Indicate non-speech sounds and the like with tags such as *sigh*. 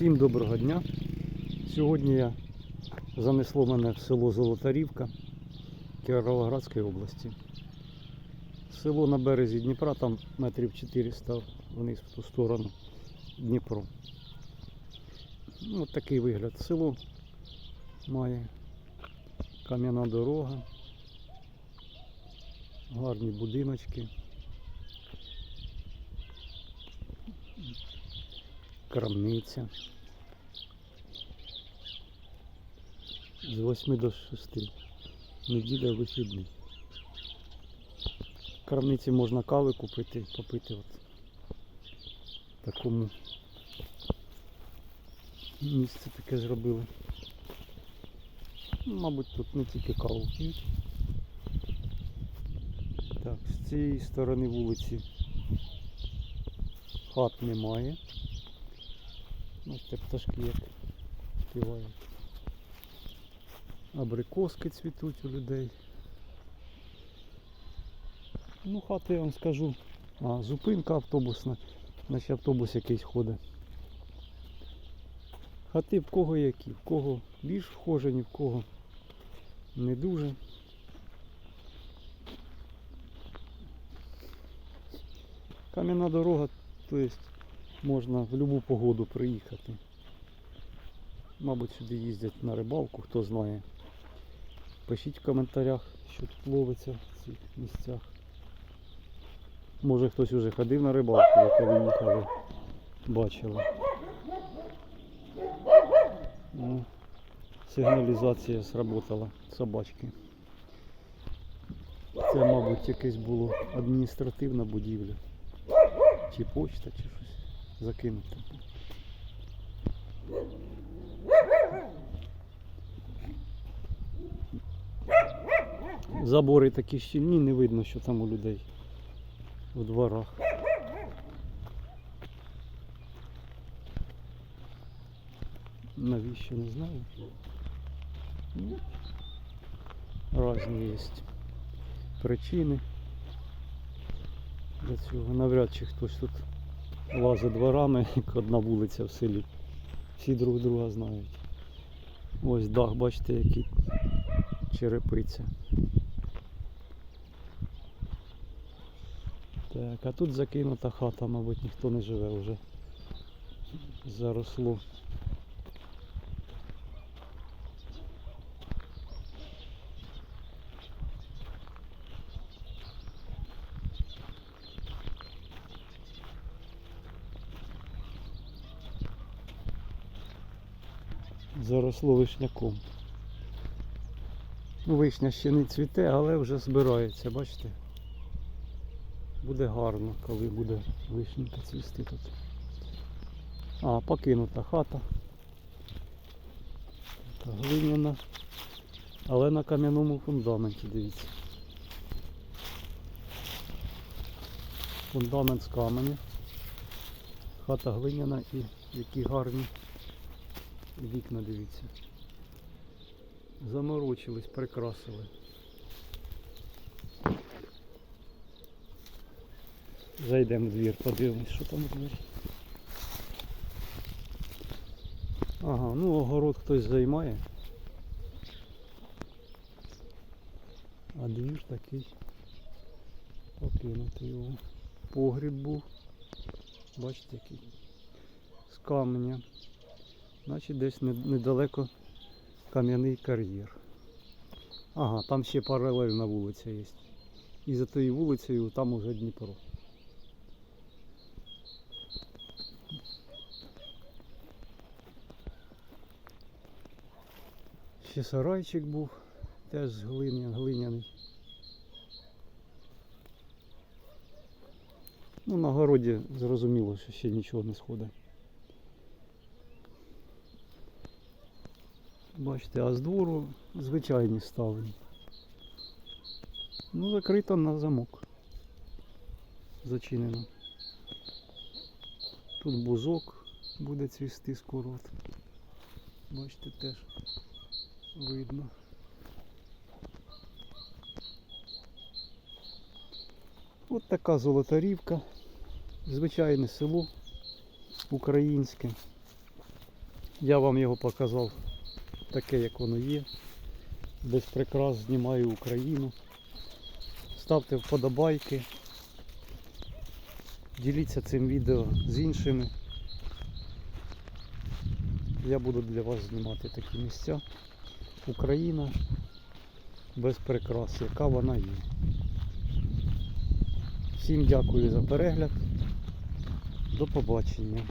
Всім доброго дня. Сьогодні я занесло мене в село Золотарівка Кіровоградської області. Село на березі Дніпра, там метрів 400 вниз в ту сторону Дніпро. Ну, такий вигляд. Село має кам'яна дорога, гарні будиночки. Крамниця. З 8 до 6. Неділя вихідний. В крамниці можна кави купити, попити от такому місце таке зробили. Ну, Мабуть, тут не тільки каву п'ють. Так, з цієї сторони вулиці хат немає. Ось так пташки як співають. Абрикоски цвітуть у людей. Ну, хати я вам скажу. А, зупинка автобусна, наче автобус якийсь ходить. Хати в кого які, в кого більш вхожені, в кого не дуже. Кам'яна дорога, то есть можна в будь-яку погоду приїхати. Мабуть, сюди їздять на рибалку, хто знає. Пишіть в коментарях, що тут ловиться в цих місцях. Може хтось вже ходив на рибалку, як ви їхали, бачили. Ну, сигналізація сработала собачки. Це, мабуть, якесь було адміністративна будівля. Чи почта, чи щось закинути. Забори такі щільні, не видно, що там у людей у дворах. Навіщо не знаю. Разні є причини для цього. Навряд чи хтось тут лазить дворами, *laughs* як одна вулиця в селі. Всі друг друга знають. Ось дах, бачите, який черепиця. Так, а тут закинута хата, мабуть, ніхто не живе вже. Заросло. Заросло вишняком. Ну, вишня ще не цвіте, але вже збирається, бачите? Буде гарно, коли буде вишенька цвісти тут. А, покинута хата. Така глиняна. Але на кам'яному фундаменті, дивіться. Фундамент з каменю. Хата глиняна і які гарні вікна, дивіться. Заморочились, прикрасили. Зайдемо в двір, подивимось, що там у двері. Ага, ну огород хтось займає. А двір такий покинутий його. Погріб був. Бачите який. З каменя. Значить десь недалеко кам'яний кар'єр. Ага, там ще паралельна вулиця є. І за тією вулицею там уже Дніпро. Ще сарайчик був, теж глиня, глиняний. Ну, на городі зрозуміло, що ще нічого не сходить. Бачите, а з двору звичайні ставлені. Ну, закрито на замок. Зачинено. Тут бузок буде цвісти скоро. Бачите, теж видно. От така золотарівка. Звичайне село українське. Я вам його показав таке, як воно є. Без прикрас знімаю Україну. Ставте вподобайки. Діліться цим відео з іншими. Я буду для вас знімати такі місця. Україна без прикрас, яка вона є. Всім дякую за перегляд. До побачення.